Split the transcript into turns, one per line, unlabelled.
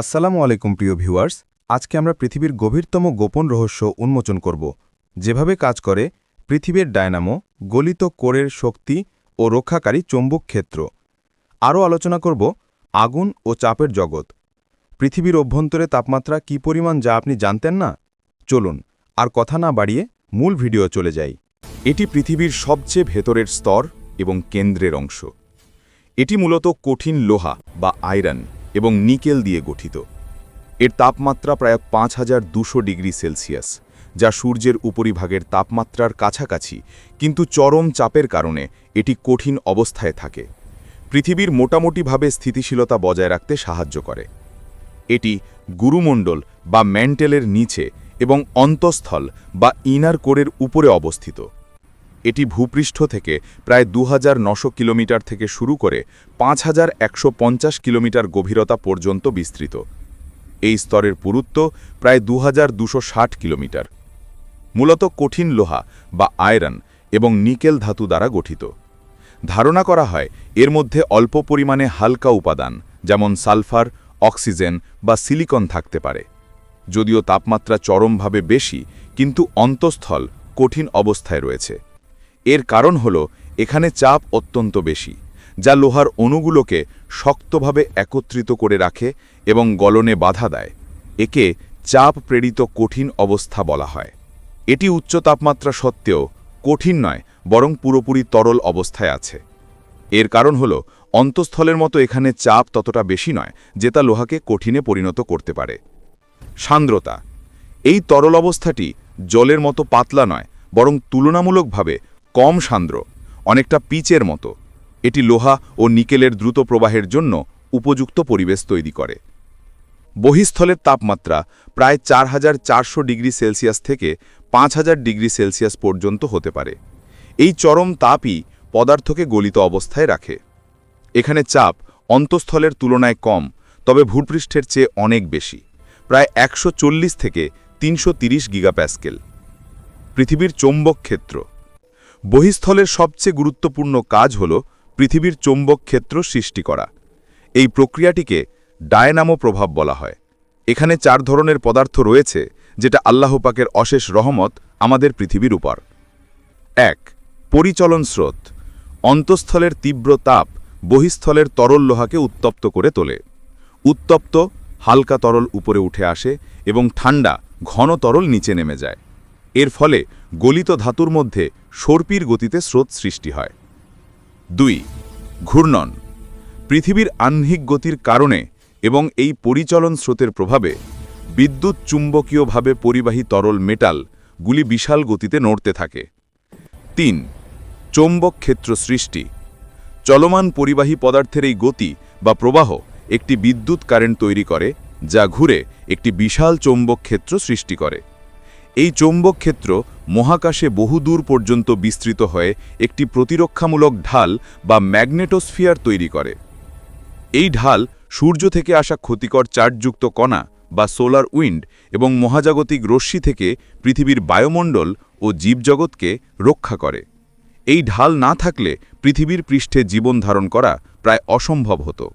আসসালামু আলাইকুম প্রিয় ভিউয়ার্স, আজকে আমরা পৃথিবীর গভীরতম গোপন রহস্য উন্মোচন করব। যেভাবে কাজ করে পৃথিবীর ডায়নামো, গলিত কোরের শক্তি ও রক্ষাকারী চৌম্বক ক্ষেত্র। আরও আলোচনা করব আগুন ও চাপের জগৎ। পৃথিবীর অভ্যন্তরে তাপমাত্রা কি পরিমাণ যা আপনি জানতেন না? চলুন, আর কথা না বাড়িয়ে মূল ভিডিও চলে যাই।
এটি পৃথিবীর সবচেয়ে ভেতরের স্তর এবং কেন্দ্রের অংশ। এটি মূলত কঠিন লোহা বা আয়রন। এবং নিকেল দিয়ে গঠিত। এর তাপমাত্রা প্রায় পাঁচ হাজার দুশো ডিগ্রি সেলসিয়াস, যা সূর্যের উপরিভাগের তাপমাত্রার কাছাকাছি, কিন্তু চরম চাপের কারণে এটি কঠিন অবস্থায় থাকে। পৃথিবীর মোটামুটিভাবে স্থিতিশীলতা বজায় রাখতে সাহায্য করে। এটি গুরুমণ্ডল বা ম্যান্টেলের নিচে এবং অন্তঃস্থল বা ইনার কোরের উপরে অবস্থিত। এটি ভূপৃষ্ঠ থেকে প্রায় দু কিলোমিটার থেকে শুরু করে পাঁচ হাজার একশো পঞ্চাশ কিলোমিটার গভীরতা পর্যন্ত বিস্তৃত। এই স্তরের পুরুত্ব প্রায় দু কিলোমিটার। মূলত কঠিন লোহা বা আয়রন এবং নিকেল ধাতু দ্বারা গঠিত। ধারণা করা হয় এর মধ্যে অল্প পরিমাণে হালকা উপাদান, যেমন সালফার, অক্সিজেন বা সিলিকন থাকতে পারে। যদিও তাপমাত্রা চরমভাবে বেশি, কিন্তু অন্তঃস্থল কঠিন অবস্থায় রয়েছে। এর কারণ হল, এখানে চাপ অত্যন্ত বেশি, যা লোহার অণুগুলোকে শক্তভাবে একত্রিত করে রাখে এবং গলনে বাধা দেয়। একে চাপ প্রেরিত কঠিন অবস্থা বলা হয়। এটি উচ্চ তাপমাত্রা সত্ত্বেও কঠিন নয়, বরং পুরোপুরি তরল অবস্থায় আছে। এর কারণ হল, অন্তঃস্থলের মতো এখানে চাপ ততটা বেশি নয়, যে তা লোহাকে কঠিনে পরিণত করতে পারে। সান্দ্রতা। এই তরল অবস্থাটি জলের মতো পাতলা নয়, বরং তুলনামূলকভাবে কম সান্দ্র, অনেকটা পিচের মতো। এটি লোহা ও নিকেলের দ্রুত প্রবাহের জন্য উপযুক্ত পরিবেশ তৈরি করে। বহিস্থলের তাপমাত্রা প্রায় চার হাজার চারশো ডিগ্রি সেলসিয়াস থেকে পাঁচ হাজার ডিগ্রি সেলসিয়াস পর্যন্ত হতে পারে। এই চরম তাপই পদার্থকে গলিত অবস্থায় রাখে। এখানে চাপ অন্তঃস্থলের তুলনায় কম, তবে ভূপৃষ্ঠের চেয়ে অনেক বেশি, প্রায় একশো চল্লিশ থেকে তিনশো গিগাপ্যাসকেল। পৃথিবীর চৌম্বক ক্ষেত্র বহিস্থলের সবচেয়ে গুরুত্বপূর্ণ কাজ হল পৃথিবীর চৌম্বক ক্ষেত্র সৃষ্টি করা। এই প্রক্রিয়াটিকে ডায়নামো প্রভাব বলা হয়। এখানে চার ধরনের পদার্থ রয়েছে, যেটা আল্লাহ পাকের অশেষ রহমত আমাদের পৃথিবীর উপর। এক, পরিচলন স্রোত। অন্তঃস্থলের তীব্র তাপ বহিস্থলের তরল লোহাকে উত্তপ্ত করে তোলে। উত্তপ্ত, হালকা তরল উপরে উঠে আসে এবং ঠান্ডা, ঘন তরল নিচে নেমে যায়। এর ফলে গলিত ধাতুর মধ্যে সর্পির গতিতে স্রোত সৃষ্টি হয়। দুই, ঘূর্ণন। পৃথিবীর আহ্নিক গতির কারণে এবং এই পরিচলন স্রোতের প্রভাবে বিদ্যুৎ চুম্বকীয়ভাবে পরিবাহী তরল মেটাল গুলি বিশাল গতিতে নড়তে থাকে। তিন, চৌম্বক ক্ষেত্র সৃষ্টি। চলমান পরিবাহী পদার্থের এই গতি বা প্রবাহ একটি বিদ্যুৎ কারেন্ট তৈরি করে, যা ঘুরে একটি বিশাল চৌম্বক ক্ষেত্র সৃষ্টি করে। এই চৌম্বক ক্ষেত্র মহাকাশে বহুদূর পর্যন্ত বিস্তৃত হয়ে একটি প্রতিরক্ষামূলক ঢাল বা ম্যাগনেটোস্ফিয়ার তৈরি করে। এই ঢাল সূর্য থেকে আসা ক্ষতিকর চার্জযুক্ত কণা বা সোলার উইন্ড এবং মহাজাগতিক রশ্মি থেকে পৃথিবীর বায়ুমণ্ডল ও জীবজগৎকে রক্ষা করে। এই ঢাল না থাকলে পৃথিবীর পৃষ্ঠে জীবন ধারণ করা প্রায় অসম্ভব হতো।